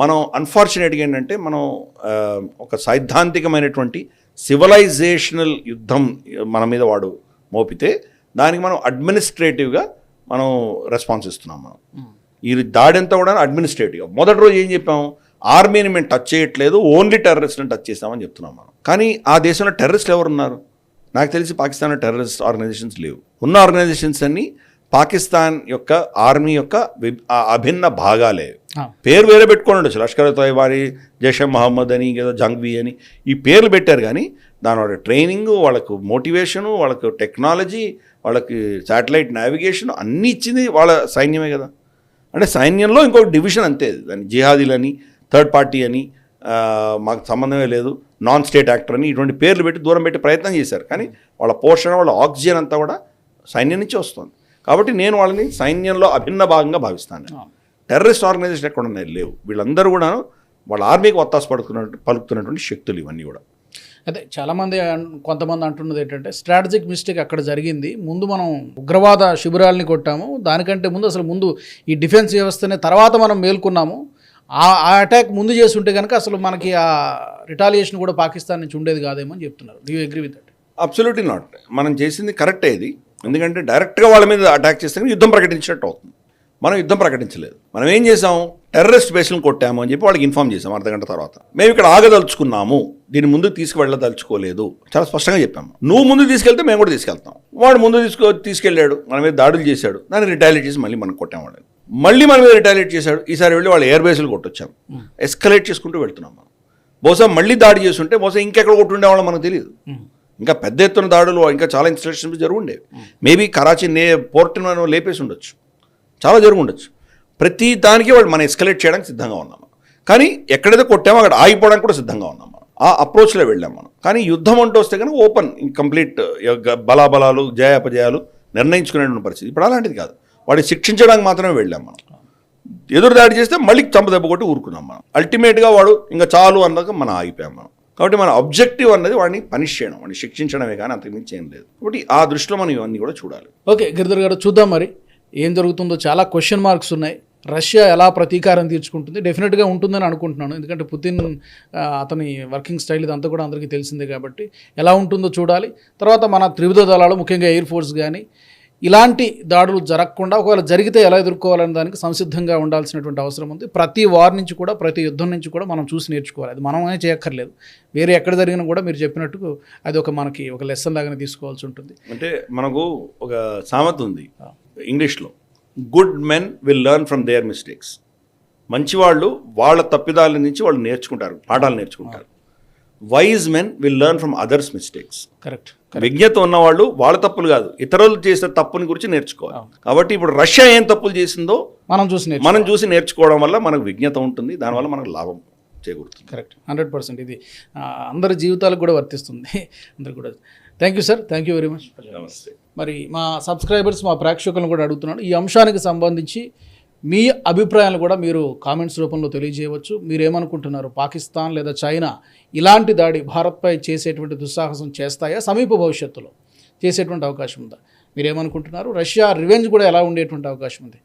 మనం అన్ఫార్చునేట్గా ఏంటంటే మనం ఒక సైద్ధాంతికమైనటువంటి సివిలైజేషనల్ యుద్ధం మన మీద వాడు మోపితే దానికి మనం అడ్మినిస్ట్రేటివ్గా మనం రెస్పాన్స్ ఇస్తున్నాం మనం. ఈ దాడి అంతా కూడా అడ్మినిస్ట్రేటివ్ మొదటి రోజు ఏం చెప్పాం ఆర్మీని మేము టచ్ చేయట్లేదు ఓన్లీ టెర్రరిస్ట్ని టచ్ చేస్తామని చెప్తున్నాం మనం. కానీ ఆ దేశంలో టెర్రరిస్ట్లు ఎవరు ఉన్నారు నాకు తెలిసి పాకిస్తాన్లో టెర్రరిస్ట్ ఆర్గనైజేషన్స్ లేవు. ఉన్న ఆర్గనైజేషన్స్ అన్నీ పాకిస్తాన్ యొక్క ఆర్మీ యొక్క అభిన్న భాగాలే. పేరు వేరే పెట్టుకొని ఉండొచ్చు. లష్కర్ తోయబారి జైషే మహమ్మద్ అని ఏదో జంగ్వి అని ఈ పేర్లు పెట్టారు కానీ దాని వాళ్ళ ట్రైనింగ్ వాళ్ళకు మోటివేషను వాళ్ళకు టెక్నాలజీ వాళ్ళకి శాటిలైట్ నావిగేషన్ అన్నీ ఇచ్చింది వాళ్ళ సైన్యమే కదా. అంటే సైన్యంలో ఇంకొక డివిజన్ అంతే. దాన్ని జిహాదీలని థర్డ్ పార్టీ అని మాకు సంబంధమే లేదు. నాన్ స్టేట్ యాక్టర్ అని ఇటువంటి పేర్లు పెట్టి దూరం పెట్టి ప్రయత్నం చేశారు. కానీ వాళ్ళ పోషణ వాళ్ళ ఆక్సిజన్ అంతా కూడా సైన్యం నుంచి వస్తుంది. కాబట్టి నేను వాళ్ళని సైన్యంలో అభిన్న భాగంగా భావిస్తాను. టెర్రరిస్ట్ ఆర్గనైజేషన్ ఎక్కడ ఉన్నాయి లేవు. వీళ్ళందరూ కూడా వాళ్ళ ఆర్మీకి ఒత్తాసు పడుతున్నట్టు పలుకుతున్నటువంటి శక్తులు ఇవన్నీ కూడా.
అదే చాలామంది కొంతమంది అంటున్నది ఏంటంటే స్ట్రాటజిక్ మిస్టేక్ అక్కడ జరిగింది. ముందు మనం ఉగ్రవాద శిబిరాల్ని కొట్టాము. దానికంటే ముందు అసలు ముందు ఈ డిఫెన్స్ వ్యవస్థనే తర్వాత మనం మేల్కొన్నాము. ఆ ఆ అటాక్ ముందు చేసి ఉంటే కనుక అసలు మనకి ఆ రిటాలియేషన్ కూడా పాకిస్తాన్ నుంచి ఉండేది కాదేమో అని చెప్తున్నారు. You agree with that
absolutely not మనం చేసింది కరెక్ట్ ఇది. ఎందుకంటే డైరెక్ట్గా వాళ్ళ మీద అటాక్ చేస్తే యుద్ధం ప్రకటించినట్టు అవుతుంది. మనం యుద్ధం ప్రకటించలేదు. మనం ఏం చేసాం టెర్రరిస్ట్ బేస్లను కొట్టాము అని చెప్పి వాళ్ళకి ఇన్ఫామ్ చేసాం అర్ధగంట తర్వాత. మేము ఇక్కడ ఆగదలుచుకున్నాము. దీన్ని ముందు తీసుకువెళ్ళదలుచుకోలేదు. చాలా స్పష్టంగా చెప్పాము. నువ్వు ముందు తీసుకెళ్తే మేము కూడా తీసుకెళ్తాం. వాడు ముందు తీసుకు తీసుకెళ్ళాడు. మన మీద దాడులు చేశాడు. దాన్ని రిటాలియేట్ చేసి మళ్ళీ మనం కొట్టాం వాళ్ళని. మళ్ళీ మన మీద రిటాలియేట్ చేశాడు. ఈసారి వెళ్ళి వాళ్ళ ఎయిర్ బేస్లు కొట్టొచ్చాం. ఎస్కలేట్ చేసుకుంటూ వెళ్తున్నాం మనం. బహుశా మళ్ళీ దాడి చేస్తుంటే బహుశా ఇంకెక్కడ కొట్టుండేవాళ్ళో మనకు తెలియదు ఇంకా పెద్ద ఎత్తున దాడులు ఇంకా చాలా ఇన్స్టలేషన్స్ జరుగుండేవి. మేబీ కరాచీ నే పోర్ట్ని మనం లేపేసి ఉండొచ్చు. చాలా జరుగుండొచ్చు. ప్రతి దానికి వాళ్ళు మనం ఎస్కలేట్ చేయడానికి సిద్ధంగా ఉన్నాం కానీ ఎక్కడైతే కొట్టామో అక్కడ ఆగిపోవడానికి కూడా సిద్ధంగా ఉన్నాం మనం. ఆ అప్రోచ్లో వెళ్ళాం మనం. కానీ యుద్ధం అంటూ వస్తే కనుక ఓపెన్ కంప్లీట్ బలాబలాలు జయాపజయాలు నిర్ణయించుకునేటువంటి పరిస్థితి. ఇప్పుడు అలాంటిది కాదు. వాడిని శిక్షించడానికి మాత్రమే వెళ్ళాం మనం. ఎదురు దాడి చేస్తే మళ్ళీ చంప దెబ్బ కొట్టి ఊరుకున్నాం మనం. అల్టిమేట్గా వాడు ఇంకా చాలు అన్నాక మనం ఆగిపోయాం మనం. కాబట్టి మన అబ్జెక్టివ్ అన్నది వాడిని పనిష్ చేయడం వాడిని శిక్షించడమే కానీ అంతకుమించి ఏం లేదు. కాబట్టి ఆ దృష్టిలో మనం ఇవన్నీ కూడా చూడాలి.
ఓకే గిరిధర్ గారు చూద్దాం మరి ఏం జరుగుతుందో. చాలా క్వశ్చన్ మార్క్స్ ఉన్నాయి. రష్యా ఎలా ప్రతీకారం తీర్చుకుంటుంది? డెఫినెట్గా ఉంటుందని అనుకుంటున్నాను. ఎందుకంటే పుతిన్ అతని వర్కింగ్ స్టైల్ ఇదంతా కూడా అందరికీ తెలిసిందే కాబట్టి ఎలా ఉంటుందో చూడాలి. తర్వాత మన త్రివిధ దళాలు ముఖ్యంగా ఎయిర్ ఫోర్స్ కానీ ఇలాంటి దాడులు జరగకుండా ఒకవేళ జరిగితే ఎలా ఎదుర్కోవాలనే దానికి సంసిద్ధంగా ఉండాల్సినటువంటి అవసరం ఉంది. ప్రతి వార్ నుంచి కూడా ప్రతి యుద్ధం నుంచి కూడా మనం చూసి నేర్చుకోవాలి. అది మనమే చేయక్కర్లేదు. వేరే ఎక్కడ జరిగినా కూడా మీరు చెప్పినట్టు అది ఒక మనకి ఒక లెసన్ లాగానే తీసుకోవాల్సి ఉంటుంది.
అంటే మనకు ఒక సామెత ఉంది ఇంగ్లీష్లో. Good men will learn from their mistakes మంచివాళ్ళు వాళ్ళ తప్పిదాల నుంచి వాళ్ళు నేర్చుకుంటారు పాఠాలు నేర్చుకుంటారు. Wise men will learn from others mistakes
correct
విజ్ఞత ఉన్నవాళ్ళు వాళ్ళ తప్పులు కాదు. ఇతరులు చేసే తప్పుని గురించి నేర్చుకోవాలి. కాబట్టి ఇప్పుడు రష్యా ఏం తప్పులు చేసిందో
మనం చూసి
మనం చూసి నేర్చుకోవడం వల్ల మనకు విజ్ఞత ఉంటుంది. దానివల్ల మనకు లాభం చేకూరుతుంది.
కరెక్ట్ హండ్రెడ్ పర్సెంట్ ఇది. అందరి జీవితాలకు కూడా వర్తిస్తుంది. అందరికి కూడా. Thank you sir thank you very much
namaste.
మరి మా సబ్స్క్రైబర్స్ మా ప్రేక్షకులను కూడా అడుగుతున్నాను. ఈ అంశానికి సంబంధించి మీ అభిప్రాయాలు కూడా మీరు కామెంట్స్ రూపంలో తెలియజేయవచ్చు. మీరేమనుకుంటున్నారు? పాకిస్తాన్ లేదా చైనా ఇలాంటి దాడి భారత్పై చేసేటువంటి దుస్సాహసం చేస్తాయా? సమీప భవిష్యత్తులో చేసేటువంటి అవకాశం ఉందా? మీరేమనుకుంటున్నారు? రష్యా రివెంజ్ కూడా ఎలా ఉండేటువంటి అవకాశం ఉంది?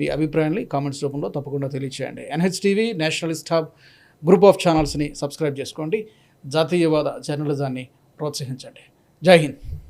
మీ అభిప్రాయాన్ని కామెంట్స్ రూపంలో తప్పకుండా తెలియచేయండి. NHTV nationalist hub group of ఛానల్స్ని subscribe చేసుకోండి. జాతీయవాద జర్నలిజాన్ని ప్రోత్సహించండి. జై హింద్.